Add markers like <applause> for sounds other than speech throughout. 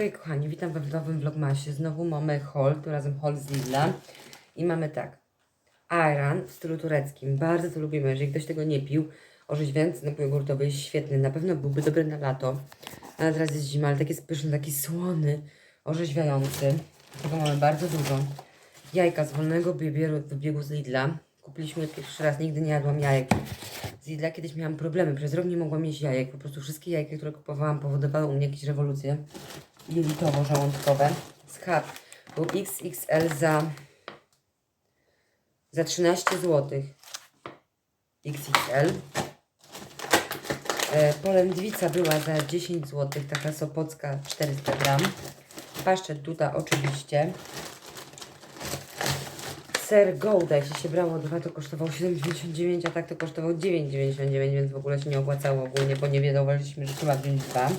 Okej, kochani, witam we nowym vlogmasie. Znowu mamy haul, tym razem haul z Lidla. I mamy tak, ayran w stylu tureckim. Bardzo to lubimy. Jeżeli ktoś tego nie pił, orzeźwiający napój jogurtowy jest świetny. Na pewno byłby dobry na lato. Ale teraz jest zima, ale taki jest pyszny, taki słony, orzeźwiający. Tego mamy bardzo dużo. Jajka z wolnego wybieru, wybiegu z Lidla. Kupiliśmy pierwszy raz, nigdy nie jadłam jajek. Z Lidla kiedyś miałam problemy, przez rok nie mogłam jeść jajek. Po prostu wszystkie jajka, które kupowałam, powodowały u mnie jakieś rewolucje jelitowo-żołądkowe. Schab był XXL za, za 13 zł. XXL. Polędwica była za 10 zł, taka sopocka 400 gram. Paszczet Duda oczywiście. Ser Gouda, jeśli się brało dwa, to kosztował 7,99, a tak to kosztował 9,99, więc w ogóle się nie opłacało ogólnie, bo nie wiedzieliśmy, że trzeba wziąć dwa.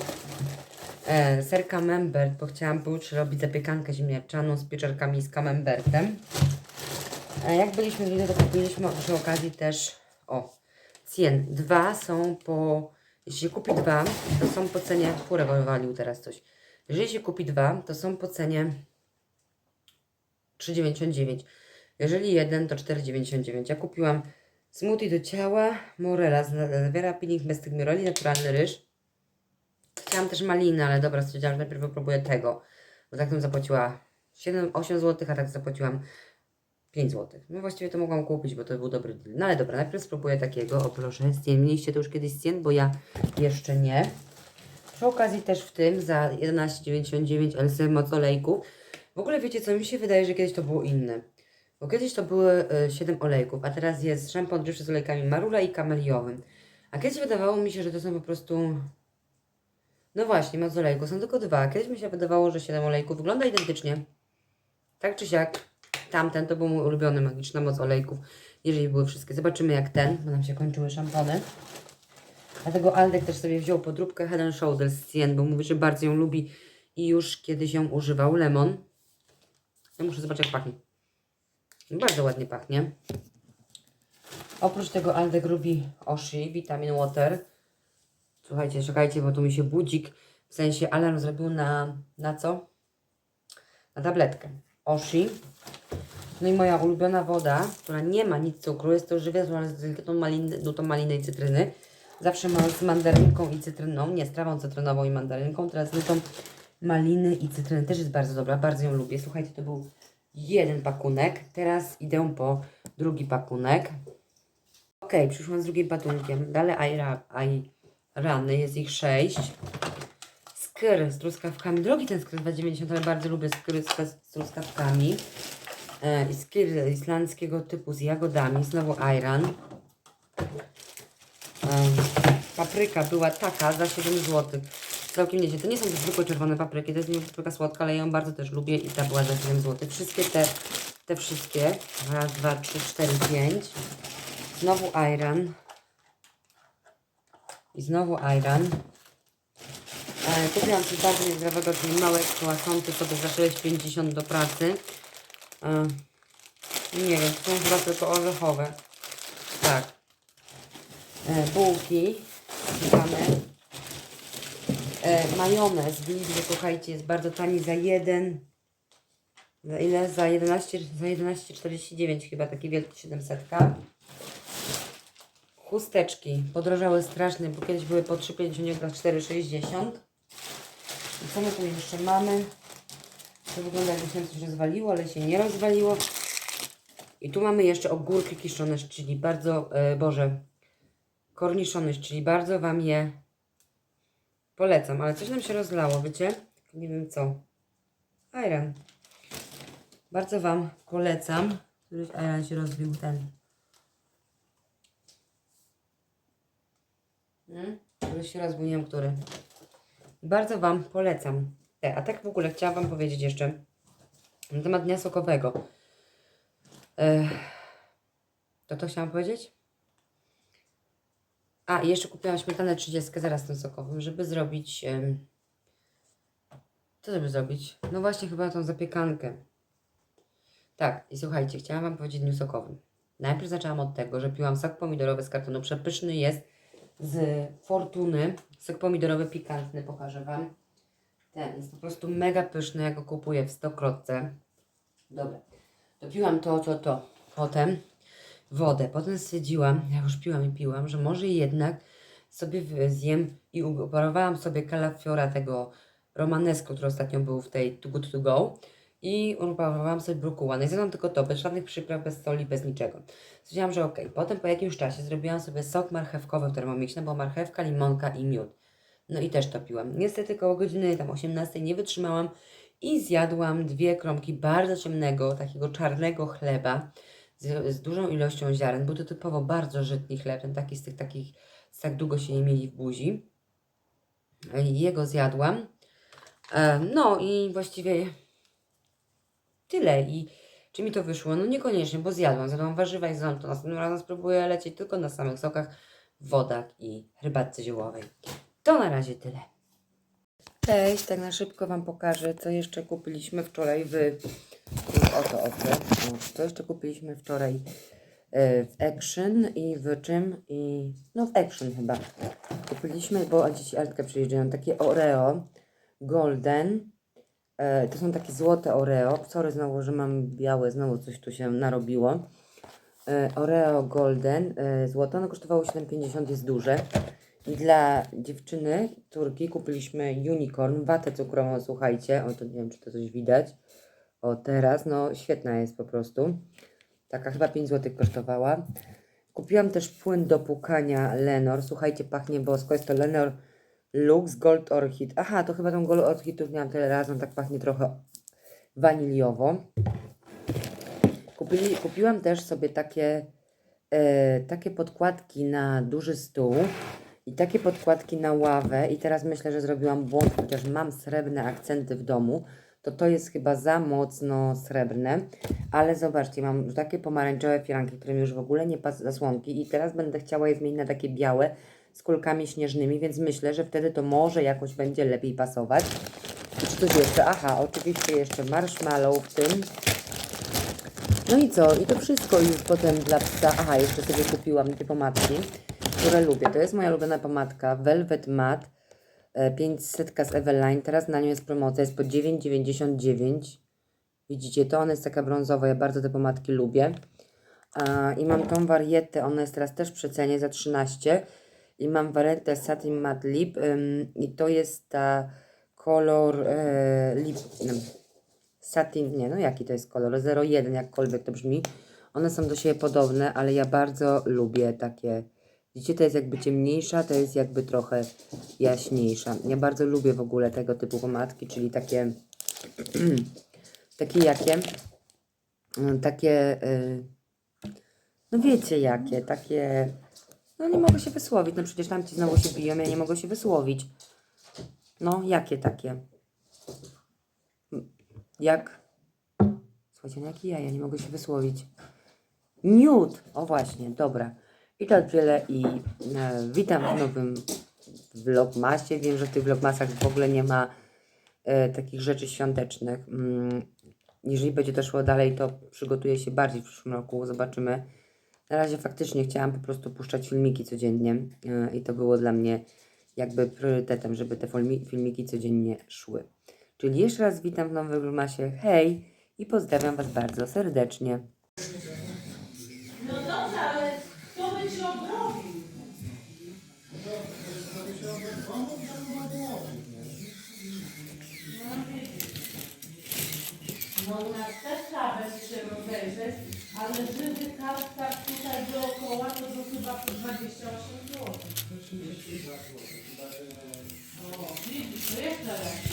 E, ser camembert, bo chciałam pojutrze robić zapiekankę ziemniaczaną z pieczarkami i z camembertem. A jak byliśmy w Lidlu, to kupiliśmy przy okazji też, o, cien. Dwa są po, jeśli się kupi dwa, to są po cenie, furę wywalił teraz coś. Jeżeli się kupi dwa, to są po cenie 3,99. Jeżeli jeden, to 4,99. Ja kupiłam smoothie do ciała, morela, zawiera peeling bez tygmyroli, naturalny ryż. Chciałam też maliny, ale dobra, stwierdziłam, że najpierw wypróbuję tego. Bo tak bym zapłaciła 7, 8 zł, a tak zapłaciłam 5 zł. No właściwie to mogłam kupić, bo to był dobry deal. No ale dobra, najpierw spróbuję takiego. O proszę, z cien. Mieliście to już kiedyś z cien, bo ja jeszcze nie. Przy okazji też w tym za 11,99 LC moc olejków. W ogóle wiecie co, mi się wydaje, że kiedyś to było inne. Bo kiedyś to były y, 7 olejków, a teraz jest szampon odżywczy z olejkami marula i kameliowym. A kiedyś wydawało mi się, że to są po prostu... No właśnie, moc olejku. Są tylko dwa. Kiedyś mi się wydawało, że 7 olejków wygląda identycznie. Tak czy siak, tamten to był mój ulubiony magiczna moc olejków. Jeżeli były wszystkie. Zobaczymy jak ten, bo nam się kończyły szampony. Dlatego Aldek też sobie wziął podróbkę and Shoulders z Cien, bo mówi, że bardzo ją lubi i już kiedyś ją używał. Lemon. Ja muszę zobaczyć jak pachnie. Bardzo ładnie pachnie. Oprócz tego Aldek lubi Oshi, Vitamin Water. Słuchajcie, czekajcie, bo tu mi się budzik, w sensie alarm zrobił na, na co? Na tabletkę. Oshi. No i moja ulubiona woda, która nie ma nic cukru, jest to żywia z delikatną maliny, nutą maliny i cytryny. Zawsze mam z mandarynką i cytryną, nie, z trawą cytrynową i mandarynką, teraz z nutą maliny i cytryny. Też jest bardzo dobra, bardzo ją lubię. Słuchajcie, to był jeden pakunek, teraz idę po drugi pakunek. Ok, przyszłam z drugim patunkiem. Dalej Aira, aj, rany, jest ich sześć. Skyr z truskawkami. Drogi ten skyr 2,90, ale bardzo lubię skyr z, truskawkami. E, skyr islandzkiego typu z jagodami. Znowu ayran. E, papryka była taka za 7 zł. Całkiem nieźle. To nie są zwykłe czerwone papryki, to jest papryka słodka, ale ja ją bardzo też lubię i ta była za 7 zł. Wszystkie te, te wszystkie. Raz, dwa, trzy, cztery, pięć. Znowu ayran. I znowu ayran. E, kupiłam coś bardzo niezdrowego, czyli małe croissanty sobie za 6,50 do pracy. E, nie wiem, są chyba tylko orzechowe. Tak. E, bułki. Mamy. E, majonez w Lidlu, słuchajcie, jest bardzo tani za jeden. Za ile? Za 11, za 11,49 chyba, taki wielki 700. Chusteczki podrożały strasznie, bo kiedyś były po 3,50, teraz 4,60. I co my tu jeszcze mamy? To wygląda jakby się coś rozwaliło, ale się nie rozwaliło. I tu mamy jeszcze ogórki kiszone, czyli bardzo, e, Boże, korniszone, czyli bardzo Wam je polecam. Ale coś nam się rozlało, wiecie? Nie wiem co. Ayran. Bardzo Wam polecam. Któryś ayran się rozbił ten. Hmm? Rozbił, nie wiem który. Bardzo Wam polecam. te. A tak w ogóle chciałam Wam powiedzieć jeszcze na temat dnia sokowego. Ech, to to chciałam powiedzieć? A, i jeszcze kupiłam śmietanę 30 zaraz tym sokowym, żeby zrobić... co żeby zrobić? No właśnie chyba tą zapiekankę. Tak, i słuchajcie, chciałam Wam powiedzieć dniu sokowym. Najpierw zaczęłam od tego, że piłam sok pomidorowy z kartonu. Przepyszny jest z Fortuny. Sok pomidorowy pikantny, pokażę Wam. ten jest po prostu mega pyszny, ja go kupuję w stokrotce. Dobra, dopiłam to, to, to. Potem wodę, potem stwierdziłam, jak już piłam i piłam, że może jednak sobie zjem i uparowałam sobie kalafiora tego romanesco, który ostatnio był w tej Too Good To Go i uparowałam sobie brukuła. I zjadłam tylko to, bez żadnych przypraw, bez soli, bez niczego. Stwierdziłam, że okej. Potem po jakimś czasie zrobiłam sobie sok marchewkowy termomiczny, bo marchewka, limonka i miód. No i też to piłam. Niestety koło godziny tam 18 nie wytrzymałam i zjadłam dwie kromki bardzo ciemnego, takiego czarnego chleba z, z dużą ilością ziaren. Był to typowo bardzo żytni chleb, ten taki z tych takich, z tak długo się nie mieli w buzi. Jego zjadłam. E, No i właściwie tyle. I czy mi to wyszło? No niekoniecznie, bo zjadłam. Zjadłam warzywa i zjadłam to następnym razem spróbuję lecieć tylko na samych sokach, wodach i herbatce ziołowej. To na razie tyle. Cześć, tak na szybko Wam pokażę, co jeszcze kupiliśmy wczoraj w... Oto, oto. Co jeszcze kupiliśmy wczoraj e, w Action i w czym? I... No w Action chyba. Kupiliśmy, bo dzieci Artkę przyjeżdżają, takie Oreo Golden. E, to są takie złote Oreo. Sorry znowu, że mam białe, znowu coś tu się narobiło. E, Oreo Golden, e, złoto, ono kosztowało 7,50, jest duże. I dla dziewczyny, Turki, kupiliśmy unicorn, watę cukrową, słuchajcie. O, to nie wiem, czy to coś widać. O, teraz, no świetna jest po prostu. Taka chyba 5 zł kosztowała. Kupiłam też płyn do płukania Lenor. Słuchajcie, pachnie bosko. Jest to Lenor Lux Gold Orchid. Aha, to chyba tą Gold Orchidów miałam tyle razy. On tak pachnie trochę waniliowo. Kupiłam też sobie takie, e, takie podkładki na duży stół i takie podkładki na ławę. I teraz myślę, że zrobiłam błąd, chociaż mam srebrne akcenty w domu. To to jest chyba za mocno srebrne. Ale zobaczcie, mam takie pomarańczowe firanki, które mi już w ogóle nie pas zasłonki. I teraz będę chciała je zmienić na takie białe z kulkami śnieżnymi, więc myślę, że wtedy to może jakoś będzie lepiej pasować. I czy coś jeszcze? Aha, oczywiście jeszcze marshmallow w tym. No i co? I to wszystko już potem dla psa. Aha, jeszcze sobie kupiłam te pomadki, które lubię. To jest moja ulubiona pomadka Velvet Matte e, 500 z Eveline. Teraz na nią jest promocja, jest po 9,99. Widzicie to? Ona jest taka brązowa. Ja bardzo te pomadki lubię. I mam tą warietę, ona jest teraz też przecenie za 13. I mam warietę Satin Matte Lip ym, i to jest ta kolor e, lip, no, satin, nie no jaki to jest kolor, 01 jakkolwiek to brzmi. One są do siebie podobne, ale ja bardzo lubię takie, widzicie to jest jakby ciemniejsza, to jest jakby trochę jaśniejsza. Ja bardzo lubię w ogóle tego typu pomadki, czyli takie, <clears throat> takie jakie, takie, y, no wiecie jakie, takie, no nie mogę się wysłowić, no przecież tam ci znowu się biją, ja nie mogę się wysłowić. No, jakie takie? Jak? Słuchajcie, no ja, ja nie mogę się wysłowić. Miód! O właśnie, dobra. I to tyle i e, witam w nowym vlogmasie. Wiem, że w tych vlogmasach w ogóle nie ma e, takich rzeczy świątecznych. Mm, jeżeli będzie to szło dalej, to przygotuję się bardziej w przyszłym roku. Zobaczymy. Na razie faktycznie chciałam po prostu puszczać filmiki codziennie e, i to było dla mnie jakby priorytetem, żeby te filmi- filmiki codziennie szły. Czyli jeszcze raz witam w nowym vlogmasie. Hej! I pozdrawiam Was bardzo serdecznie. No dobrze, ale? No kawę się rozejrzeć, ale żywy karp tak tutaj dookoła to to chyba po 28 zł. O, widzisz, to jeszcze lepiej.